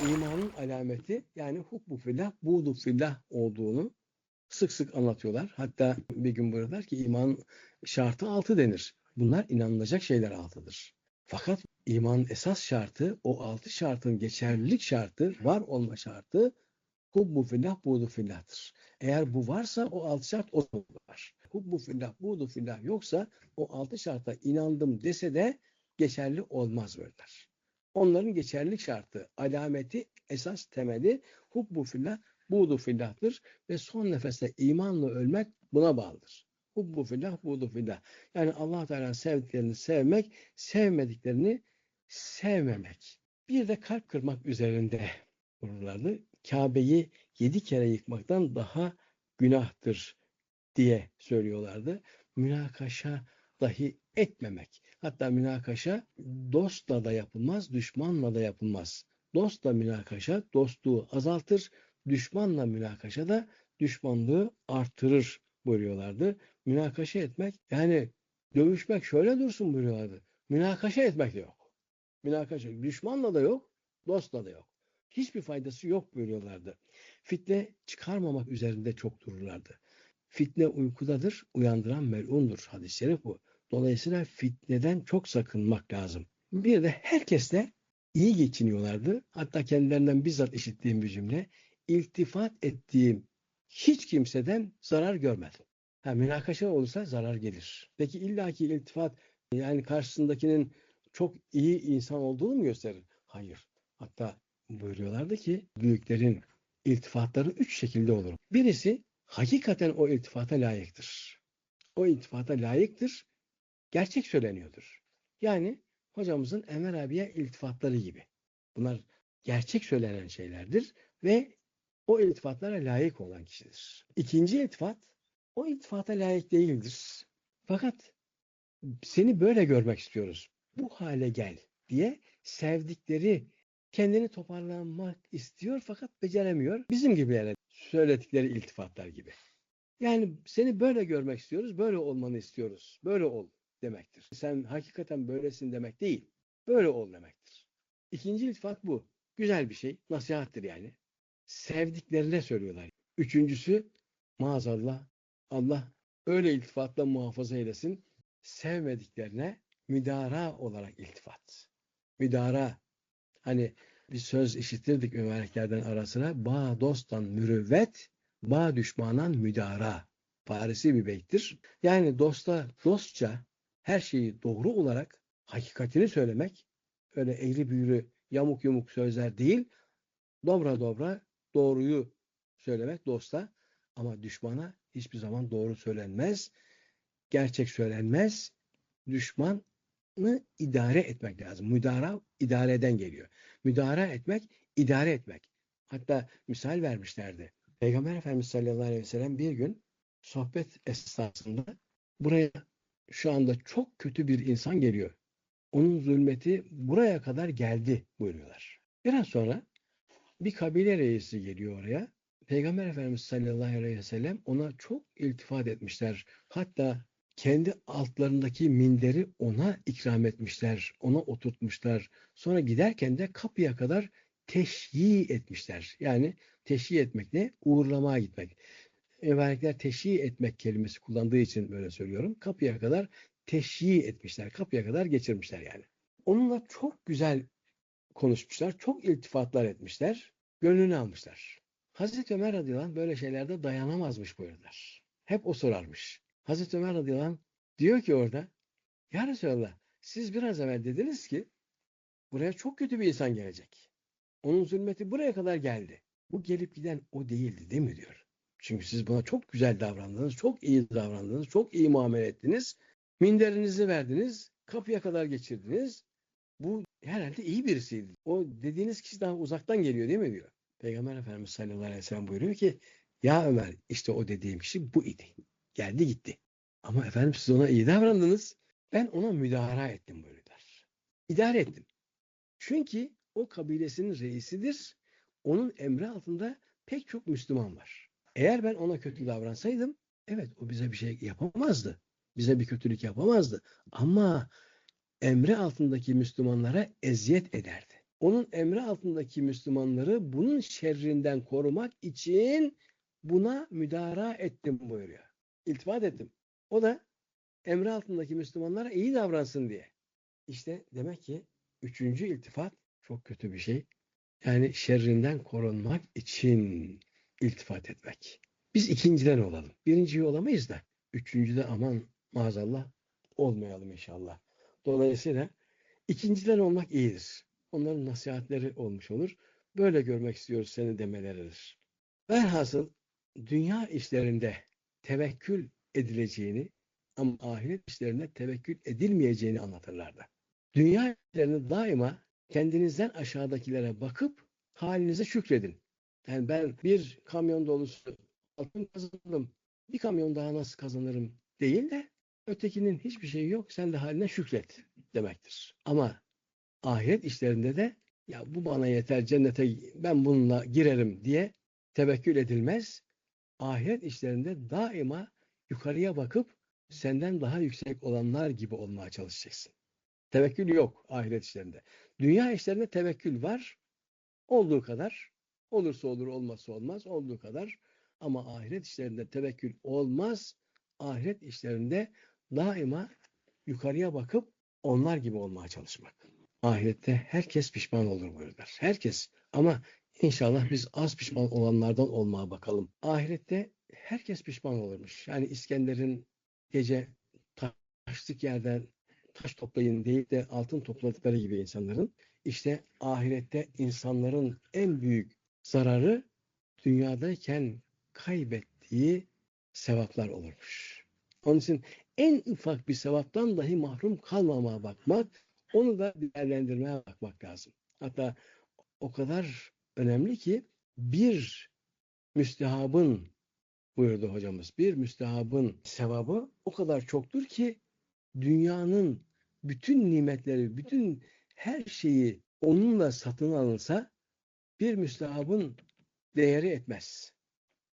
imanın alameti yani hubbu fillah, buğdu fillah olduğunu sık sık anlatıyorlar. Hatta bir gün buyurdular ki iman şartı altı denir. Bunlar inanılacak şeyler altıdır. Fakat imanın esas şartı, o altı şartın geçerlilik şartı, var olma şartı hubbu fillah, buğdu fillah'tır. Eğer bu varsa o altı şart o var. Hubbu fillah, buğdu fillah yoksa o altı şarta inandım dese de geçerli olmaz böyleler. Onların geçerlilik şartı, alameti, esas temeli hubbu fillah, buğdu fillah'tır ve son nefeste imanla ölmek buna bağlıdır. Hubbu fillah, buğdu fillah. Yani allah Teala sevdiklerini sevmek, sevmediklerini sevmemek. Bir de kalp kırmak üzerinde dururlardı. Kabe'yi yedi kere yıkmaktan daha günahtır diye söylüyorlardı. Münakaşa dahi etmemek. Hatta münakaşa dostla da yapılmaz, düşmanla da yapılmaz. Dostla münakaşa dostluğu azaltır, düşmanla münakaşa da düşmanlığı artırır buyuruyorlardı. Münakaşa etmek yani dövüşmek şöyle dursun buyuruyorlardı. Münakaşa etmek de yok. Münakaşa düşmanla da yok, dostla da yok. Hiçbir faydası yok buyuruyorlardı. Fitne çıkarmamak üzerinde çok dururlardı. Fitne uykudadır, uyandıran melundur. Hadis-i şerif bu. Dolayısıyla fitneden çok sakınmak lazım. Bir de herkesle iyi geçiniyorlardı. Hatta kendilerinden bizzat işittiğim bir cümle. İltifat ettiğim hiç kimseden zarar görmedim. Ha, münakaşa olursa zarar gelir. Peki illaki iltifat yani karşısındakinin çok iyi insan olduğunu mu gösterir? Hayır. Hatta buyuruyorlardı ki büyüklerin iltifatları üç şekilde olur. Birisi hakikaten o iltifata layıktır. O iltifata layıktır. Gerçek söyleniyordur. Yani hocamızın Enver abiye iltifatları gibi. Bunlar gerçek söylenen şeylerdir ve o iltifatlara layık olan kişidir. İkinci iltifat o iltifata layık değildir. Fakat seni böyle görmek istiyoruz. Bu hale gel diye sevdikleri kendini toparlanmak istiyor fakat beceremiyor. Bizim gibilere söyledikleri iltifatlar gibi. Yani seni böyle görmek istiyoruz, böyle olmanı istiyoruz. Böyle ol demektir. Sen hakikaten böylesin demek değil. Böyle ol demektir. İkinci iltifat bu. Güzel bir şey. Nasihattir yani. Sevdiklerine söylüyorlar. Üçüncüsü maazallah Allah öyle iltifatla muhafaza eylesin. Sevmediklerine müdara olarak iltifat. Müdara. Hani bir söz işitirdik mübareklerden arasına. Bağ dosttan mürüvvet, bağ düşmanan müdara. Farisi bir beyttir. Yani dosta dostça her şeyi doğru olarak hakikatini söylemek öyle eğri büğrü yamuk yumuk sözler değil dobra dobra doğruyu söylemek dosta ama düşmana hiçbir zaman doğru söylenmez gerçek söylenmez düşmanı idare etmek lazım. Müdara idareden geliyor. Müdara etmek, idare etmek. Hatta misal vermişlerdi. Peygamber Efendimiz sallallahu aleyhi ve sellem bir gün sohbet esnasında buraya şu anda çok kötü bir insan geliyor. Onun zulmeti buraya kadar geldi buyuruyorlar. Biraz sonra bir kabile reisi geliyor oraya. Peygamber Efendimiz sallallahu aleyhi ve sellem ona çok iltifat etmişler. Hatta kendi altlarındaki minderi ona ikram etmişler, ona oturtmuşlar. Sonra giderken de kapıya kadar teşyi etmişler. Yani teşyi etmek ne? Uğurlamaya gitmek. Mübarekler teşhi etmek kelimesi kullandığı için böyle söylüyorum. Kapıya kadar teşhi etmişler. Kapıya kadar geçirmişler yani. Onunla çok güzel konuşmuşlar. Çok iltifatlar etmişler. Gönlünü almışlar. Hazreti Ömer radıyallahu anh böyle şeylerde dayanamazmış buyurdular. Hep o sorarmış. Hazreti Ömer radıyallahu anh diyor ki orada Ya Resulallah siz biraz evvel dediniz ki buraya çok kötü bir insan gelecek. Onun zulmeti buraya kadar geldi. Bu gelip giden o değildi değil mi diyor. Çünkü siz buna çok güzel davrandınız, çok iyi davrandınız, çok iyi muamele ettiniz. Minderinizi verdiniz, kapıya kadar geçirdiniz. Bu herhalde iyi birisiydi. O dediğiniz kişi daha uzaktan geliyor değil mi diyor. Peygamber Efendimiz sallallahu aleyhi ve sellem buyuruyor ki ya Ömer işte o dediğim kişi bu idi. Geldi gitti. Ama efendim siz ona iyi davrandınız. Ben ona müdahara ettim buyuruyorlar. İdare ettim. Çünkü o kabilesinin reisidir. Onun emri altında pek çok Müslüman var. Eğer ben ona kötü davransaydım, evet o bize bir şey yapamazdı. Bize bir kötülük yapamazdı. Ama emri altındaki Müslümanlara eziyet ederdi. onun emri altındaki Müslümanları bunun şerrinden korumak için buna müdara ettim buyuruyor. İltifat ettim. O da emri altındaki Müslümanlara iyi davransın diye. İşte demek ki üçüncü iltifat çok kötü bir şey. Yani şerrinden korunmak için iltifat etmek. Biz ikinciden olalım. Birinciyi olamayız da. Üçüncüde aman maazallah olmayalım inşallah. Dolayısıyla ikinciden olmak iyidir. Onların nasihatleri olmuş olur. Böyle görmek istiyoruz seni demeleridir. Velhasıl dünya işlerinde tevekkül edileceğini ama ahiret işlerinde tevekkül edilmeyeceğini anlatırlardı. Dünya işlerinde daima kendinizden aşağıdakilere bakıp halinize şükredin. Yani ben bir kamyon dolusu altın kazandım, bir kamyon daha nasıl kazanırım değil de ötekinin hiçbir şeyi yok, sen de haline şükret demektir. Ama ahiret işlerinde de ya bu bana yeter cennete ben bununla girerim diye tevekkül edilmez. Ahiret işlerinde daima yukarıya bakıp senden daha yüksek olanlar gibi olmaya çalışacaksın. Tevekkül yok ahiret işlerinde. Dünya işlerinde tevekkül var. Olduğu kadar. Olursa olur, olmazsa olmaz. Olduğu kadar. Ama ahiret işlerinde tevekkül olmaz. Ahiret işlerinde daima yukarıya bakıp onlar gibi olmaya çalışmak. Ahirette herkes pişman olur buyurlar. Herkes. Ama inşallah biz az pişman olanlardan olmaya bakalım. Ahirette herkes pişman olurmuş. Yani İskender'in gece taşlık yerden taş toplayın değil de altın topladıkları gibi insanların işte ahirette insanların en büyük zararı dünyadayken kaybettiği sevaplar olurmuş. Onun için en ufak bir sevaptan dahi mahrum kalmamaya bakmak, onu da değerlendirmeye bakmak lazım. Hatta o kadar önemli ki bir müstehabın buyurdu hocamız. Bir müstehabın sevabı o kadar çoktur ki dünyanın bütün nimetleri, bütün her şeyi onunla satın alınsa bir müstehabın değeri etmez.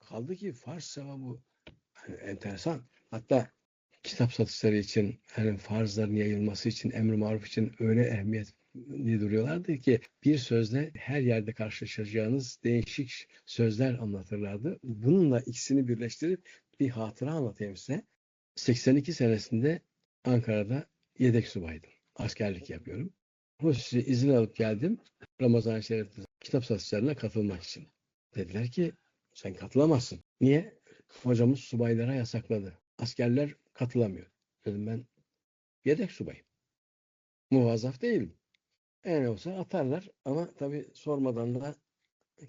Kaldı ki farz sevabı yani enteresan. Hatta kitap satışları için, yani farzların yayılması için, emri maruf için öyle ehemmiyetli duruyorlardı ki bir sözle her yerde karşılaşacağınız değişik sözler anlatırlardı. Bununla ikisini birleştirip bir hatıra anlatayım size. 82 senesinde Ankara'da yedek subaydım. Askerlik yapıyorum. Hususi izin alıp geldim. Ramazan Şerif'te kitap satışlarına katılmak için. Dediler ki sen katılamazsın. Niye? Hocamız subaylara yasakladı. Askerler katılamıyor. Dedim ben yedek subayım. Muvazzaf değilim. En olsa atarlar ama tabii sormadan da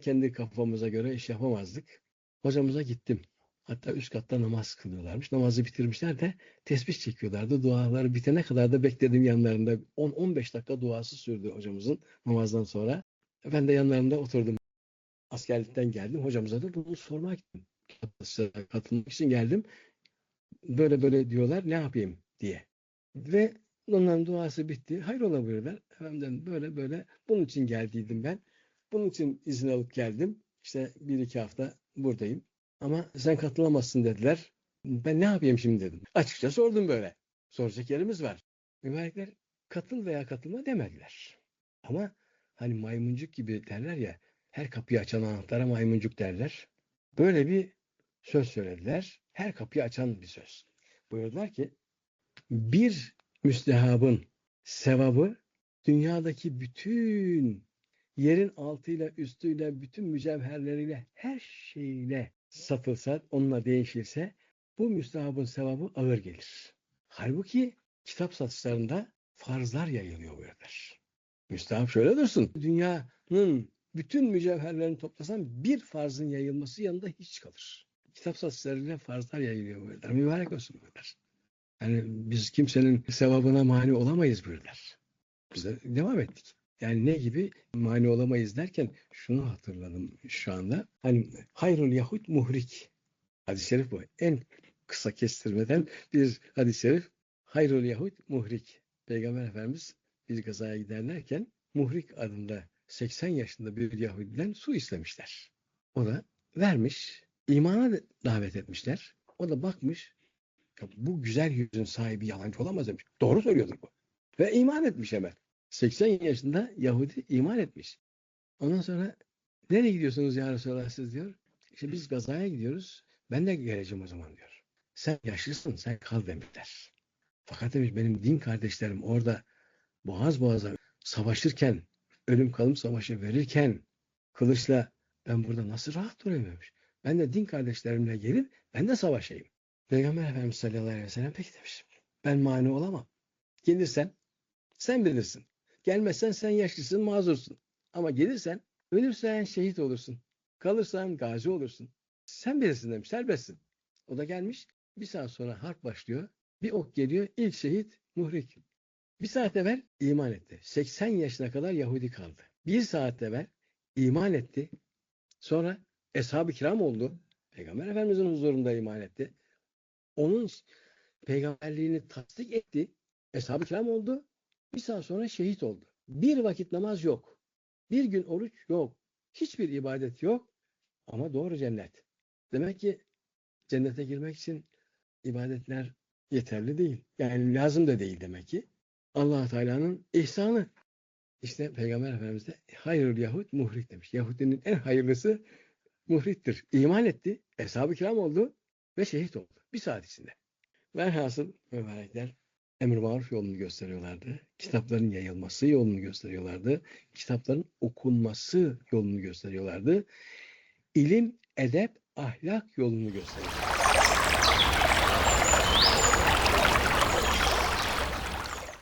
kendi kafamıza göre iş yapamazdık. Hocamıza gittim. Hatta üst katta namaz kılıyorlarmış. Namazı bitirmişler de tesbih çekiyorlardı. Duaları bitene kadar da bekledim yanlarında. 10-15 dakika duası sürdü hocamızın namazdan sonra. Ben de yanlarında oturdum. Askerlikten geldim. Hocamıza da bunu sormak gittim. Katılmak için geldim. Böyle böyle diyorlar ne yapayım diye. Ve onların duası bitti. Hayrola buyurdular. Efendim böyle böyle bunun için geldiydim ben. Bunun için izin alıp geldim. İşte bir iki hafta buradayım. Ama sen katılamazsın dediler. Ben ne yapayım şimdi dedim. Açıkça sordum böyle. Soracak yerimiz var. Mübarekler katıl veya katılma demediler. Ama hani maymuncuk gibi derler ya her kapıyı açan anahtara maymuncuk derler. Böyle bir söz söylediler. Her kapıyı açan bir söz. Buyurdular ki bir müstehabın sevabı dünyadaki bütün yerin altıyla üstüyle bütün mücevherleriyle her şeyle satılsa onunla değişirse bu müstehabın sevabı ağır gelir. Halbuki kitap satışlarında farzlar yayılıyor buyurlar. Müstehap şöyle dursun. Dünyanın bütün mücevherlerini toplasan bir farzın yayılması yanında hiç kalır. Kitap satışlarıyla farzlar yayılıyor buyurlar. Mübarek olsun buyurlar. Yani biz kimsenin sevabına mani olamayız buyurlar. Biz de devam ettik. Yani ne gibi mani olamayız derken şunu hatırladım şu anda. Hani hayrul yahut muhrik. Hadis-i şerif bu. En kısa kestirmeden bir hadis-i şerif. Hayrul yahut muhrik. Peygamber Efendimiz bir gazaya giderlerken muhrik adında 80 yaşında bir Yahudiden su istemişler. O da vermiş. imana davet etmişler. O da bakmış. bu güzel yüzün sahibi yalancı olamaz demiş. Doğru söylüyordur bu. Ve iman etmiş hemen. 80 yaşında Yahudi iman etmiş. Ondan sonra nereye gidiyorsunuz ya Resulallah siz diyor. İşte biz gazaya gidiyoruz. Ben de geleceğim o zaman diyor. Sen yaşlısın sen kal demişler. Fakat demiş benim din kardeşlerim orada boğaz boğaza savaşırken, ölüm kalım savaşı verirken kılıçla ben burada nasıl rahat duramıyormuş. Ben de din kardeşlerimle gelip ben de savaşayım. Peygamber Efendimiz sallallahu aleyhi ve sellem peki demiş. Ben mani olamam. Gelirsen sen bilirsin. Gelmezsen sen yaşlısın, mazursun. Ama gelirsen ölürsen şehit olursun. Kalırsan gazi olursun. Sen bilirsin demiş, serbestsin. O da gelmiş. Bir saat sonra harp başlıyor. Bir ok geliyor. ilk şehit muhrik. Bir saat evvel iman etti. 80 yaşına kadar Yahudi kaldı. Bir saat evvel iman etti. Sonra Eshab-ı Kiram oldu. Peygamber Efendimizin huzurunda iman etti. Onun peygamberliğini tasdik etti. Eshab-ı Kiram oldu. Bir saat sonra şehit oldu. Bir vakit namaz yok. Bir gün oruç yok. Hiçbir ibadet yok. Ama doğru cennet. Demek ki cennete girmek için ibadetler yeterli değil. Yani lazım da değil demek ki. allah Teala'nın ihsanı. İşte Peygamber Efendimiz de hayırlı Yahut muhrik demiş. Yahudinin en hayırlısı muhriktir. İman etti. Eshab-ı kiram oldu ve şehit oldu. Bir saat içinde. Velhasıl mübarekler emir maruf yolunu gösteriyorlardı. Kitapların yayılması yolunu gösteriyorlardı. Kitapların okunması yolunu gösteriyorlardı. İlim, edep, ahlak yolunu gösteriyorlardı.